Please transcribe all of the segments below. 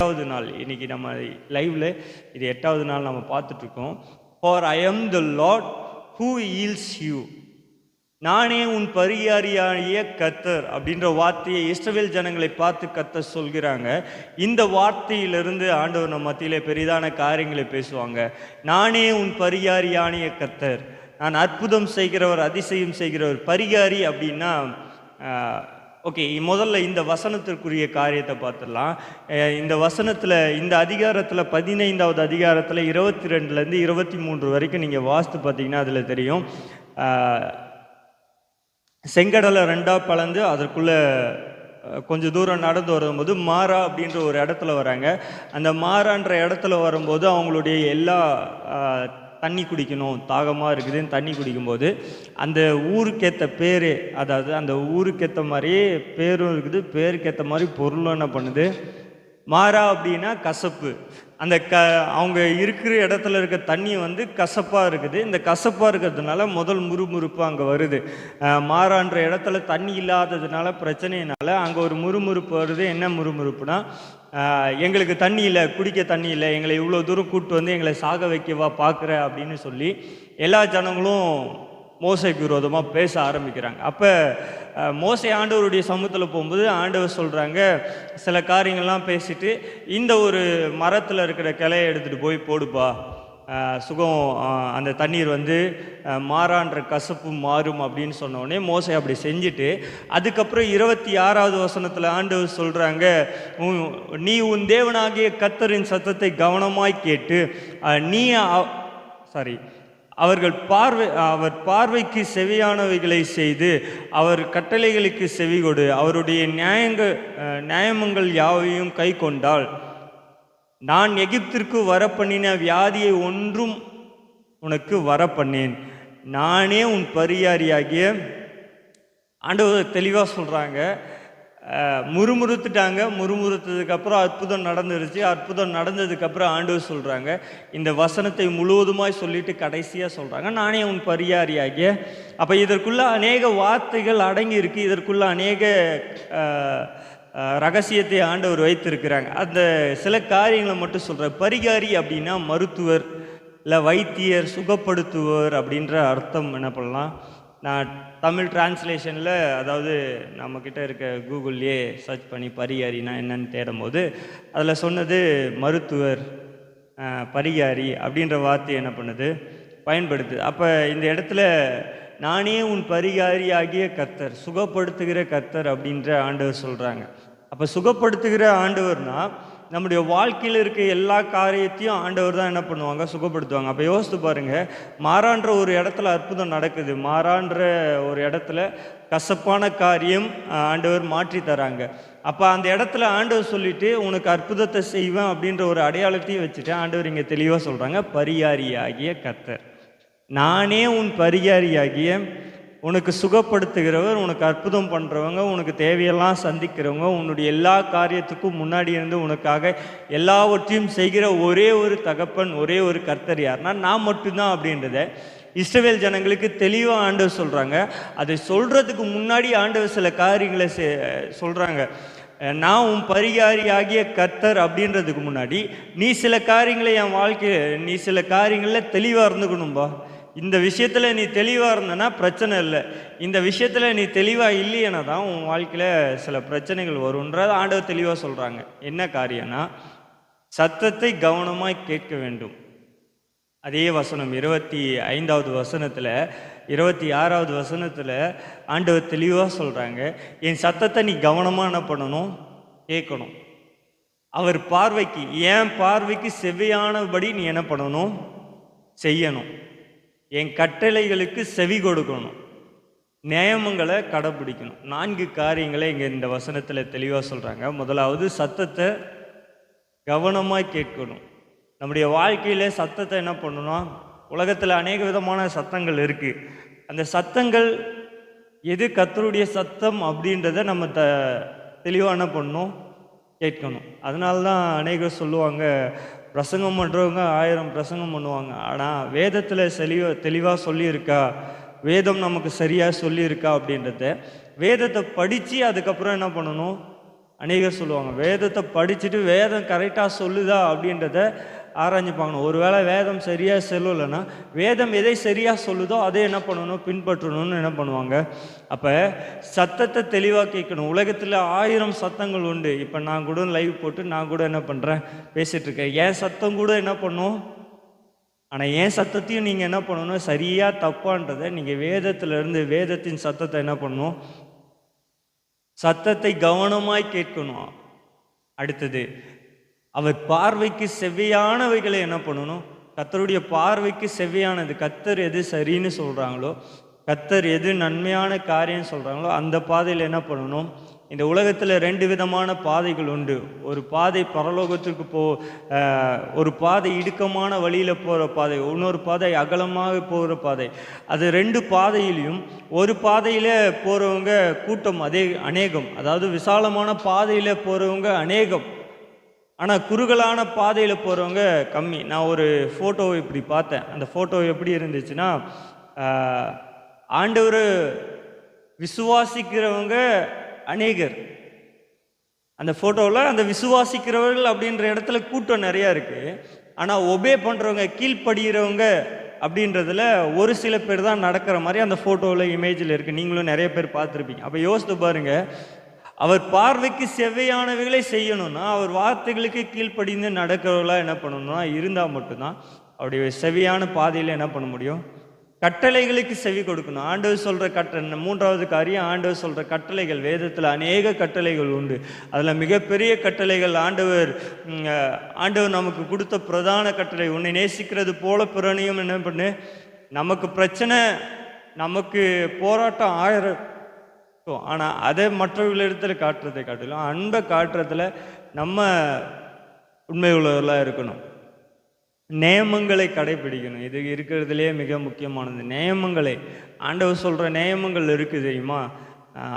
எட்டாவது நாள். இன்னைக்கு நம்ம லைவ்ல இது எட்டாவது நாள் நம்ம பார்த்துட்டு இருக்கோம் for I am the Lord who heals you நானே உன் பரியாரியாகிய கத்தர் அப்படின்ற வார்த்தையை இஸ்ரவேல் ஜனங்களை பார்த்து கத்த சொல்கிறாங்க. இந்த வார்த்தையிலிருந்து ஆண்டவர் நம்ம மத்தியிலே பெரிதான காரியங்களை பேசுவாங்க. நானே உன் பரியாரியானிய கத்தர் நான் அற்புதம் செய்கிறவர் அதிசயம் செய்கிறவர். பரிகாரி அப்படின்னா ஓகே முதல்ல இந்த வசனத்திற்குரிய காரியத்தை பார்த்துடலாம். இந்த வசனத்தில் இந்த அதிகாரத்தில் பதினைந்தாவது அதிகாரத்தில் இருபத்தி ரெண்டுலேருந்து இருபத்தி மூன்று வரைக்கும் நீங்கள் வாஸ்து பார்த்தீங்கன்னா அதில் தெரியும். செங்கடலை ரெண்டாக பலந்து அதற்குள்ளே கொஞ்சம் தூரம் நடந்து வரும்போது மாறா அப்படின்ற ஒரு இடத்துல வராங்க. அந்த மாறான்ற இடத்துல வரும்போது அவங்களுடைய எல்லா தண்ணி குடிக்கணும் தாகமாக இருக்குதுன்னு தண்ணி குடிக்கும்போது அந்த ஊருக்கேற்ற பேர் அதாவது அந்த ஊருக்கேற்ற மாதிரி பேரும் இருக்குது பேருக்கேற்ற மாதிரி பொருளும் என்ன பண்ணுது? மாறா அப்படின்னா கசப்பு. அந்த க அவங்க இருக்கிற இடத்துல இருக்க தண்ணி வந்து கசப்பாக இருக்குது. இந்த கசப்பாக இருக்கிறதுனால முதல் முறுமுறுப்பு அங்கே வருது. மாறான்ற இடத்துல தண்ணி இல்லாததுனால பிரச்சனையினால அங்கே ஒரு முறுமுறுப்பு வருது. என்ன முறுமுறுப்புனா எங்களுக்கு தண்ணி இல்லை குடிக்க தண்ணி இல்லை எங்களை இவ்வளோ தூரம் கூப்பிட்டு வந்து எங்களை சாக வைக்கவா பார்க்குற அப்படின்னு சொல்லி எல்லா ஜனங்களும் மோசைக்கு விரோதமாக பேச ஆரம்பிக்கிறாங்க. அப்போ மோசை ஆண்டவருடைய சமூகத்தில் போகும்போது ஆண்டவர் சொல்கிறாங்க சில காரியங்கள்லாம் பேசிட்டு இந்த ஒரு மரத்தில் இருக்கிற கிளையை எடுத்துகிட்டு போய் போடுப்பா. சுகம் அந்த தண்ணீர் வந்து மாறான்ற கசப்பு மாறும் அப்படின்னு சொன்னோடனே மோசை அப்படி செஞ்சுட்டு அதுக்கப்புறம் இருபத்தி ஆறாவது வசனத்தில் ஆண்டவர் சொல்கிறாங்க நீ உன் தேவனாகிய கத்தரின் சத்தத்தை கவனமாய் கேட்டு நீ சாரி அவர்கள் பார்வை அவர் பார்வைக்கு செவியானவைகளை செய்து அவர் கட்டளைகளுக்கு செவி கொடு. அவருடைய நியாயங்கள் நியாயமங்கள் யாவையும் கை கொண்டால் நான் எகிப்திற்கு வரப்பண்ணின வியாதியை ஒன்றும் உனக்கு வரப்பண்ணேன் நானே உன் பரியாரியாகிய ஆண்டவர் தெளிவாக சொல்கிறாங்க முறுமுறுத்துட்டாங்க. முறுமுறுத்ததுக்கப்புறம் அற்புதம் நடந்துருச்சு. அற்புதம் நடந்ததுக்கப்புறம் ஆண்டவர் சொல்கிறாங்க இந்த வசனத்தை முழுவதுமாய் சொல்லிட்டு கடைசியாக சொல்கிறாங்க நானே உன் பரியாரியாகிய. அப்போ இதற்குள்ளே அநேக வார்த்தைகள் அடங்கி இருக்குது இதற்குள்ளே அநேக ரகசியத்தை ஆண்டவர் வைத்திருக்கிறாங்க. அந்த சில காரியங்களை மட்டும் சொல்கிற பரிகாரி அப்படின்னா மருத்துவர் இல்லை வைத்தியர் சுகப்படுத்துவர் அப்படின்ற அர்த்தம் என்ன பண்ணலாம்? நான் தமிழ் டிரான்ஸ்லேஷனில் அதாவது நம்மக்கிட்ட இருக்க கூகுள்லேயே சர்ச் பண்ணி பரிகாரினா என்னன்னு தேடும்போது அதில் சொன்னது மருத்துவர் பரிகாரி அப்படின்ற வார்த்தை என்ன பண்ணுது? பயன்படுது. அப்போ இந்த இடத்துல நானே உன் பரிகாரி ஆகிய கர்த்தர் சுகப்படுத்துகிற கர்த்தர் அப்படின்ற ஆண்டவர் சொல்கிறாங்க அப்போ சுகப்படுத்துகிற ஆண்டவர்னால் நம்முடைய வாழ்க்கையில் இருக்க எல்லா காரியத்தையும் ஆண்டவர் தான் என்ன பண்ணுவாங்க? சுகப்படுத்துவாங்க. அப்போ யோசித்து பாருங்கள் மாறான்ற ஒரு இடத்துல அற்புதம் நடக்குது. மாறான்ற ஒரு இடத்துல கசப்பான காரியம் ஆண்டவர் மாற்றி தராங்க. அப்போ அந்த இடத்துல ஆண்டவர் சொல்லிட்டு உனக்கு அற்புதத்தை செய்வேன் அப்படின்ற ஒரு அடையாளத்தையும் வச்சுட்டு ஆண்டவர் இங்கே தெளிவாக சொல்கிறாங்க பரியாரியாகிய கர்த்தர். நானே உன் பரிகாரியாகிய உனக்கு சுகப்படுத்துகிறவர் உனக்கு அற்புதம் பண்ணுறவங்க உனக்கு தேவையெல்லாம் சந்திக்கிறவங்க உன்னுடைய எல்லா காரியத்துக்கும் முன்னாடி இருந்து உனக்காக எல்லாவற்றையும் செய்கிற ஒரே ஒரு தகப்பன் ஒரே ஒரு கர்த்தர் யார்னா நான் மட்டும்தான் அப்படின்றத இஸ்ரவேல் ஜனங்களுக்கு தெளிவாக ஆண்டவர் சொல்கிறாங்க அதை சொல்கிறதுக்கு முன்னாடி ஆண்டவர் சில காரியங்களை சொல்கிறாங்க நான் உன் பரிகாரி ஆகிய கர்த்தர் அப்படின்றதுக்கு முன்னாடி நீ சில காரியங்களை என் வாழ்க்கை நீ சில காரியங்களில் தெளிவாக இருந்துக்கணும்பா. இந்த விஷயத்தில் நீ தெளிவாக இருந்தனா பிரச்சனை இல்லை. இந்த விஷயத்தில் நீ தெளிவாக இல்லையனா தான் உன் வாழ்க்கையில் சில பிரச்சனைகள் வரும்ன்றது ஆண்டவர் தெளிவாக சொல்கிறாங்க என்ன காரியம்னா சத்தத்தை கவனமாக கேட்க வேண்டும். அதே வசனம் இருபத்தி ஐந்தாவது வசனத்தில் இருபத்தி ஆறாவது வசனத்தில் ஆண்டவர் தெளிவாக சொல்கிறாங்க என் சத்தத்தை நீ கவனமாக என்ன பண்ணணும்? கேட்கணும். அவர் பார்வைக்கு என் பார்வைக்கு செவ்வையானபடி நீ என்ன பண்ணணும்? செய்யணும். என் கட்டளைகளுக்கு செவி கொடுக்கணும். நியமங்களை கடைப்பிடிக்கணும் நான்கு காரியங்களை இங்கே இந்த வசனத்தில் தெளிவாக சொல்கிறாங்க முதலாவது சத்தத்தை கவனமாக கேட்கணும். நம்முடைய வாழ்க்கையில் சத்தத்தை என்ன பண்ணணும் உலகத்தில் அநேக விதமான சத்தங்கள் இருக்குது அந்த சத்தங்கள் எது கத்தருடைய சத்தம் அப்படின்றத நம்ம த தெளிவாக என்ன பண்ணணும்? கேட்கணும். அதனால தான் அநேகர் சொல்லுவாங்க பிரசங்கம் பண்ணுறவங்க ஆயிரம் பிரசங்கம் பண்ணுவாங்க. ஆனால் வேதத்தில் தெளிவா தெளிவாக சொல்லியிருக்கா? வேதம் நமக்கு சரியாக சொல்லியிருக்கா அப்படின்றத வேதத்தை படித்து அதுக்கப்புறம் என்ன பண்ணணும்? அநேகர் சொல்லுவாங்க வேதத்தை படிச்சுட்டு வேதம் கரெக்டாக சொல்லுதா? அப்படின்றத ஆராய்ஞ்சு பார்க்கணும் ஒருவேளை வேதம் சரியாக சொல்லலைன்னா வேதம் எதை சரியாக சொல்லுதோ அதை என்ன பண்ணணும்? பின்பற்றணும்னு என்ன பண்ணுவாங்க? அப்போ சத்தத்தை தெளிவாக கேட்கணும். உலகத்தில் ஆயிரம் சத்தங்கள் உண்டு. இப்போ நான் கூட லைவ் போட்டு நான் கூட என்ன பண்ணுறேன் பேசிகிட்ருக்கேன் ஏன் என் சத்தம் கூட என்ன பண்ணும்? ஆனால் என் சத்தத்தையும் நீங்கள் என்ன பண்ணணும்? சரியாக தப்பான்றதை நீங்கள் வேதத்திலிருந்து வேதத்தின் சத்தத்தை என்ன பண்ணணும்? சத்தத்தை கவனமாய் கேட்கணும். அடுத்தது அவர் பார்வைக்கு செவ்வையானவைகளை என்ன பண்ணணும்? கத்தருடைய பார்வைக்கு செவ்வையானது. கத்தர் எது சரின்னு சொல்கிறாங்களோ கத்தர் எது நன்மையான காரியம் சொல்கிறாங்களோ அந்த பாதையில் என்ன பண்ணணும்? இந்த உலகத்தில் ரெண்டு விதமான பாதைகள் உண்டு. ஒரு பாதை பரலோகத்திற்கு போ ஒரு பாதை இடுக்கமான வழியில் போகிற பாதை இன்னொரு பாதை அகலமாக போகிற பாதை. அது ரெண்டு பாதையிலையும் ஒரு பாதையில் போகிறவங்க கூட்டம் அதே அநேகம். அதாவது விசாலமான பாதையில் போகிறவங்க அநேகம். ஆனால் குறுகலான பாதையில் போகிறவங்க கம்மி. நான் ஒரு ஃபோட்டோவை இப்படி பார்த்தேன். அந்த ஃபோட்டோ எப்படி இருந்துச்சுன்னா ஆண்டவர் விசுவாசிக்கிறவங்க அநேகர். அந்த ஃபோட்டோவில் அந்த விசுவாசிக்கிறவர்கள் அப்படின்ற இடத்துல கூட்டம் நிறையா இருக்குது ஆனால் ஒபே பண்ணுறவங்க கீழ்ப்படுகிறவங்க அப்படின்றதுல ஒரு சில பேர் தான் நடக்கிற மாதிரி அந்த ஃபோட்டோவில் இமேஜில் இருக்குது நீங்களும் நிறைய பேர் பார்த்துருப்பீங்க. அப்போ யோசித்து பாருங்கள் அவர் பார்வைக்கு செவ்வையானவைகளை செய்யணும்னா அவர் வார்த்தைகளுக்கு கீழ்ப்படிந்து நடக்கிறவர்களா என்ன பண்ணணும்னா இருந்தால் மட்டும்தான் அவருடைய செவியான பாதையில் என்ன பண்ண முடியும்? கட்டளைகளுக்கு செவி கொடுக்கணும். ஆண்டவர் சொல்கிற கட்ட மூன்றாவது காரியம் ஆண்டவர் சொல்கிற கட்டளைகள். வேதத்தில் அநேக கட்டளைகள் உண்டு. அதில் மிகப்பெரிய கட்டளைகள் ஆண்டவர் ஆண்டவர் நமக்கு கொடுத்த பிரதான கட்டளை. உன்னை நேசிக்கிறது போல பிறனையும் என்ன பண்ணு? நமக்கு பிரச்சனை நமக்கு போராட்டம் ஆயிரம் ஸோ ஆனால் அதை மற்றவர்களிடத்தில் காட்டுறதை காட்டிலும் அன்பை காட்டுறதுல நம்ம உண்மை உள்ளவர்களாக இருக்கணும். நியமங்களை கடைபிடிக்கணும். இது இருக்கிறதுலேயே மிக முக்கியமானது. நியமங்களை ஆண்டவர் சொல்கிற நியமங்கள் இருக்குது தெரியுமா?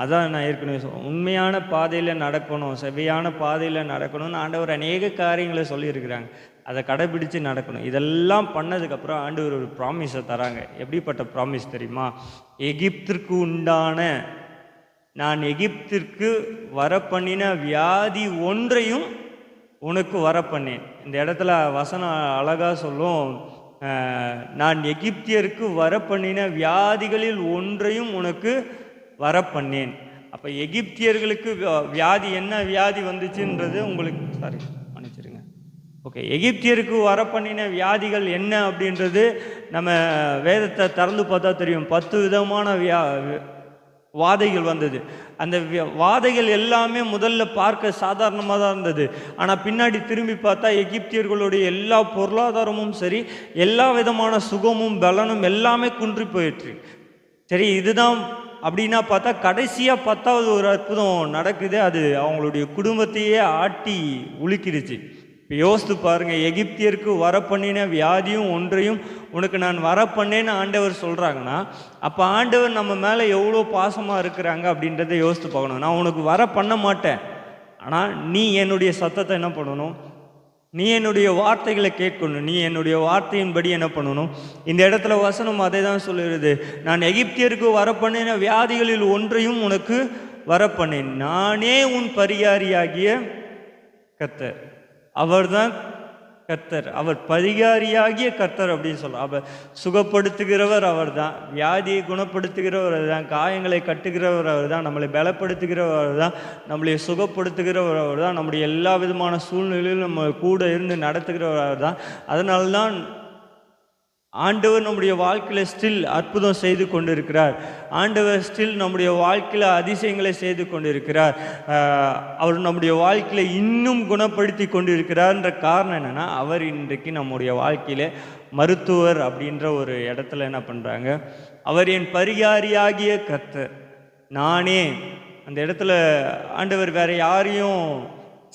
அதான் நான் ஏற்கனவே உண்மையான பாதையில் நடக்கணும் செவையான பாதையில் நடக்கணும்னு ஆண்டவர் அநேக காரியங்களை சொல்லியிருக்கிறாங்க. அதை கடைபிடித்து நடக்கணும். இதெல்லாம் பண்ணதுக்கப்புறம் ஆண்டவர் ஒரு ப்ராமிஸை தராங்க. எப்படிப்பட்ட ப்ராமிஸ் தெரியுமா? எகிப்திற்கு உண்டான நான் எகிப்திற்கு வர பண்ணின வியாதி ஒன்றையும் உனக்கு வர இந்த இடத்துல வசனம் அழகாக சொல்லும். நான் எகிப்தியருக்கு வர பண்ணின வியாதிகளில் ஒன்றையும் உனக்கு வர அப்போ எகிப்தியர்களுக்கு வியா- வியாதி என்ன வியாதி வந்துச்சுன்றது உங்களுக்கு சாரி மன்னிச்சிருங்க. ஓகே எகிப்தியருக்கு வர பண்ணின வியாதிகள் என்ன அப்படின்றது நம்ம வேதத்தை திறந்து பார்த்தா தெரியும். பத்து விதமான வியா வாதைகள் வந்தது. அந்த வாதைகள் எல்லாமே முதல்ல பார்க்க சாதாரணமாக தான் இருந்தது. ஆனால் பின்னாடி திரும்பி பார்த்தா எகிப்தியர்களுடைய எல்லா பொருளாதாரமும் சரி எல்லா விதமான சுகமும் பலனும் எல்லாமே குன்றி போயிட்டு சரி இதுதான் அப்படின்னா பார்த்தா கடைசியாக பத்தாவது ஒரு அற்புதம் நடக்குது. அது அவங்களுடைய குடும்பத்தையே ஆட்டி உழுக்கிடுச்சு இப்போ யோசித்து பாருங்கள் எகிப்தியருக்கு வர பண்ணின வியாதியும் ஒன்றையும் உனக்கு நான் வர பண்ணேன்னு ஆண்டவர் சொல்கிறாங்கன்னா அப்போ ஆண்டவர் நம்ம மேலே எவ்வளோ பாசமாக இருக்கிறாங்க அப்படின்றத யோசித்து பார்க்கணும். நான் உனக்கு வர பண்ண மாட்டேன். ஆனால் நீ என்னுடைய சத்தத்தை என்ன பண்ணணும்? நீ என்னுடைய வார்த்தைகளை கேட்கணும். நீ என்னுடைய வார்த்தையின்படி என்ன பண்ணணும்? இந்த இடத்துல வசனம் அதை தான் சொல்லுகிறது. நான் எகிப்தியருக்கு வர பண்ணின வியாதிகளில் ஒன்றையும் உனக்கு வர பண்ணேன் நானே உன் பரிகாரியாகிய அவர் தான் கர்த்தர். அவர் பரிகாரியாகிய கர்த்தர் அப்படின்னு சொல்லலாம் அவர் சுகப்படுத்துகிறவர் அவர்தான். வியாதியை குணப்படுத்துகிறவர் தான் காயங்களை கட்டுகிறவர் அவர் தான் நம்மளை பலப்படுத்துகிறவர் தான் நம்மளை சுகப்படுத்துகிறவர் அவர் தான் நம்முடைய எல்லா விதமான சூழ்நிலையிலும் நம்ம கூட இருந்து நடத்துகிறவர் அவர்தான். அதனால தான் ஆண்டவர் நம்முடைய வாழ்க்கையில் ஸ்டில் அற்புதம் செய்து கொண்டிருக்கிறார். ஆண்டவர் ஸ்டில் நம்முடைய வாழ்க்கையில் அதிசயங்களை செய்து கொண்டிருக்கிறார். அவர் நம்முடைய வாழ்க்கையில் இன்னும் குணப்படுத்தி கொண்டிருக்கிறார்ன்ற காரணம் என்னென்னா அவர் இன்றைக்கு நம்முடைய வாழ்க்கையில் மருத்துவர் அப்படின்ற ஒரு இடத்துல என்ன பண்ணுறாங்க அவர் என் பரிகாரியாகிய கர்த்தர். நானே. அந்த இடத்துல ஆண்டவர் வேறு யாரையும்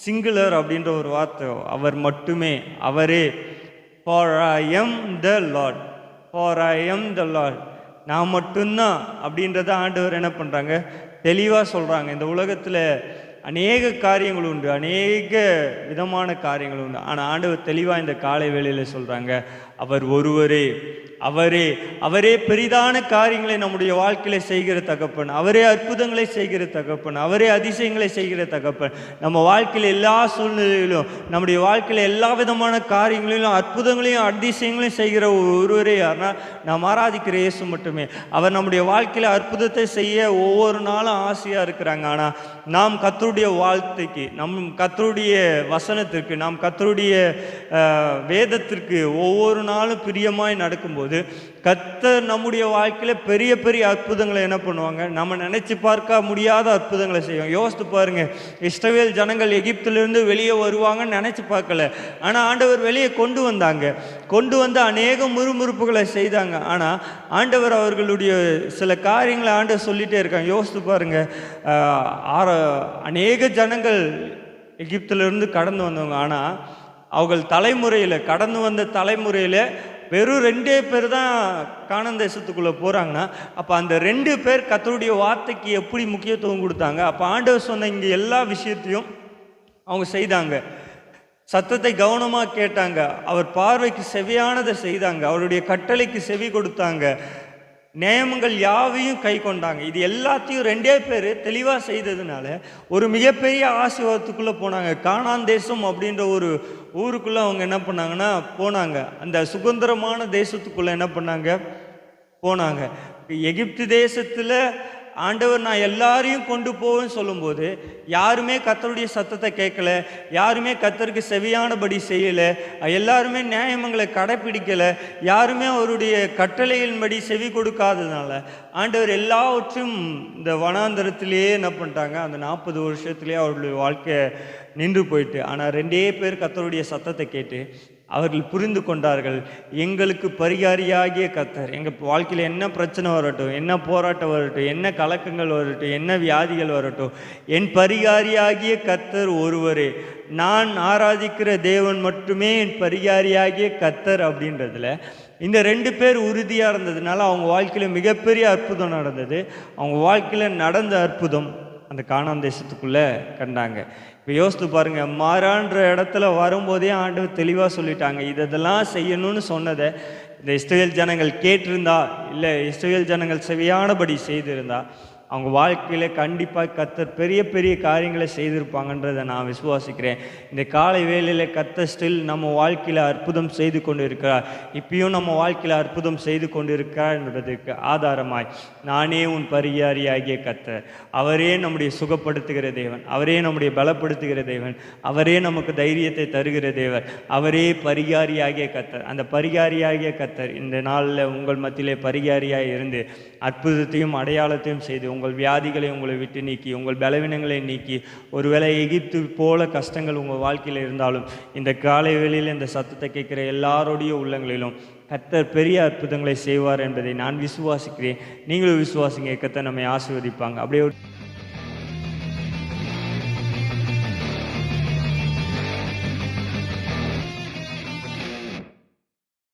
சிங்குலர் அப்படின்ற ஒரு வார்த்தை அவர் மட்டுமே அவரே. For I am the Lord for I am the Lord நான் மட்டும்தான் அப்படின்றத ஆண்டவர் என்ன பண்ணுறாங்க தெளிவாக சொல்கிறாங்க இந்த உலகத்தில் அநேக காரியங்கள் உண்டு. அநேக விதமான காரியங்கள் உண்டு. ஆனால் ஆண்டவர் தெளிவாக இந்த காலை வேளையில் சொல்கிறாங்க அவர் ஒருவரே அவரே அவரே பெரிதான காரியங்களை நம்முடைய வாழ்க்கையில செய்கிற தகப்பன். அவரே அற்புதங்களை செய்கிற தகப்பன். அவரே அதிசயங்களை செய்கிற தகப்பன். நம்ம வாழ்க்கையில் எல்லா சூழ்நிலையிலும் நம்முடைய வாழ்க்கையில் எல்லா விதமான காரியங்களிலும் அற்புதங்களையும் அதிசயங்களையும் செய்கிற ஒருவரே யாருன்னா நாம் ஆராதிக்கிற இயேசு மட்டுமே. அவர் நம்முடைய வாழ்க்கையில அற்புதத்தை செய்ய ஒவ்வொரு நாளும் ஆசையா இருக்கிறாங்க. ஆனா நாம் கத்தருடைய வாழ்த்துக்கு நம் கத்தருடைய வசனத்திற்கு நாம் கத்தருடைய வேதத்திற்கு ஒவ்வொரு நாளும் பிரியமாய் நடக்கும்போது கத்தர் நம்முடைய வாழ்க்கையில் பெரிய பெரிய அற்புதங்களை என்ன பண்ணுவாங்க? நம்ம நினைச்சு பார்க்க முடியாத அற்புதங்களை செய்வோம் யோசித்து பாருங்க. இஸ்ரவேல் ஜனங்கள் எகிப்திலிருந்து வெளியே வருவாங்கன்னு நினச்சி பார்க்கல. ஆனால் ஆண்டவர் வெளியே கொண்டு வந்தாங்க. கொண்டு வந்து அநேக முறுமுறுப்புகளை செய்தாங்க. ஆனால் ஆண்டவர் அவர்களுடைய சில காரியங்களை ஆண்டவர் சொல்லிட்டே இருக்காங்க. யோசித்து பாருங்க. ஆற அநேக ஜனங்கள் எகிப்திலிருந்து கடந்து வந்தவங்க. ஆனால் அவர்கள் தலைமுறையில் கடந்து வந்த தலைமுறையில் வெறும் ரெண்டே பேர் தான் காணந்தேசத்துக்குள்ளே போகிறாங்கன்னா அப்போ அந்த ரெண்டு பேர் கத்தருடைய வார்த்தைக்கு எப்படி முக்கியத்துவம் கொடுத்தாங்க? அப்போ ஆண்டவர் சொன்ன இங்கே எல்லா விஷயத்தையும் அவங்க செய்தாங்க. சத்தத்தை கவனமாக கேட்டாங்க. அவர் பார்வைக்கு செவியானதை செய்தாங்க. அவருடைய கட்டளைக்கு செவி கொடுத்தாங்க. நியமங்கள் யாவையும் கை கொண்டாங்க. இது எல்லாத்தையும் ரெண்டே பேர் தெளிவாக செய்ததுனால ஒரு மிகப்பெரிய ஆசீர்வாதத்துக்குள்ளே போனாங்க. காணாந்தேசம் அப்படின்ற ஒரு ஊருக்குள்ளே அவங்க என்ன பண்ணாங்கன்னா போனாங்க. அந்த சுதந்திரமான தேசத்துக்குள்ளே என்ன பண்ணாங்க? போனாங்க. எகிப்து தேசத்தில் ஆண்டவர் நான் எல்லாரையும் கொண்டு போவேன்னு சொல்லும்போது யாருமே கத்தருடைய சத்தத்தை கேட்கல யாருமே கத்தருக்கு செவியானபடி செய்யலை எல்லாருமே நியாயமங்களை கடைப்பிடிக்கலை யாருமே அவருடைய கட்டளையின்படி செவி கொடுக்காததுனால ஆண்டவர் எல்லாவற்றையும் இந்த வனாந்தரத்திலேயே என்ன பண்ணிட்டாங்க? அந்த நாற்பது வருஷத்துலேயே அவருடைய வாழ்க்கை நின்று போயிட்டு ஆனால் ரெண்டே பேர் கத்தருடைய சத்தத்தை கேட்டு அவர்கள் புரிந்து கொண்டார்கள். எங்களுக்கு பரிகாரியாகிய கத்தர் எங்கள் வாழ்க்கையில் என்ன பிரச்சனை வரட்டும் என்ன போராட்டம் வரட்டும் என்ன கலக்கங்கள் வரட்டும் என்ன வியாதிகள் வரட்டும் என் பரிகாரியாகிய கத்தர் ஒருவரே. நான் ஆராதிக்கிற தேவன் மட்டுமே என் பரிகாரியாகிய கத்தர் அப்படின்றதுல இந்த ரெண்டு பேர் உறுதியாக இருந்ததுனால அவங்க வாழ்க்கையில் மிகப்பெரிய அற்புதம் நடந்தது. அவங்க வாழ்க்கையில் நடந்த அற்புதம். அந்த காணாம் தேசத்துக்குள்ளே கண்டாங்க. இப்போ யோசித்து பாருங்கள் மாறான்ற இடத்துல வரும்போதே ஆண்டு தெளிவாக சொல்லிட்டாங்க. இதெல்லாம் செய்யணும்னு சொன்னதை இந்த இஸ்ரேல் ஜனங்கள் கேட்டிருந்தா இல்லை இஸ்ரேல் ஜனங்கள் செவியானபடி செய்திருந்தா அவங்க வாழ்க்கையில் கண்டிப்பாக கத்தர் பெரிய பெரிய காரியங்களை செய்திருப்பாங்கன்றதை நான் விசுவாசிக்கிறேன். இந்த காலை வேலையில் கத்தர் ஸ்டில் நம்ம வாழ்க்கையில் அற்புதம் செய்து கொண்டு இருக்கிறார் இப்பயும் நம்ம வாழ்க்கையில் அற்புதம் செய்து கொண்டு இருக்கிறார் என்பதற்கு ஆதாரமாய் நானே உன் பரிகாரியாகிய கத்தர். அவரே நம்முடைய சுகப்படுத்துகிற தேவன். அவரே நம்முடைய பலப்படுத்துகிற தேவன். அவரே நமக்கு தைரியத்தை தருகிற தேவர். அவரே பரிகாரியாகிய கத்தர். அந்த பரிகாரியாகிய கத்தர் இந்த நாளில் உங்கள் மத்தியிலே பரிகாரியாக இருந்து அற்புதத்தையும் அடையாளத்தையும் செய்து உங்கள் வியாதிகளை உங்களை விட்டு நீக்கி உங்கள் பலவீனங்களை நீக்கி ஒருவேளை எகிப்து போல கஷ்டங்கள் உங்கள் வாழ்க்கையில் இருந்தாலும் இந்த காலை வேளையில் இந்த சத்தத்தை கேட்குற எல்லாருடைய உள்ளங்களிலும் கத்தர் பெரிய அற்புதங்களை செய்வார் என்பதை நான் விசுவாசிக்கிறேன். நீங்களும் விசுவாசிங்க கத்தர் நம்மை ஆசிர்வதிப்பாங்க. அப்படியே ஒரு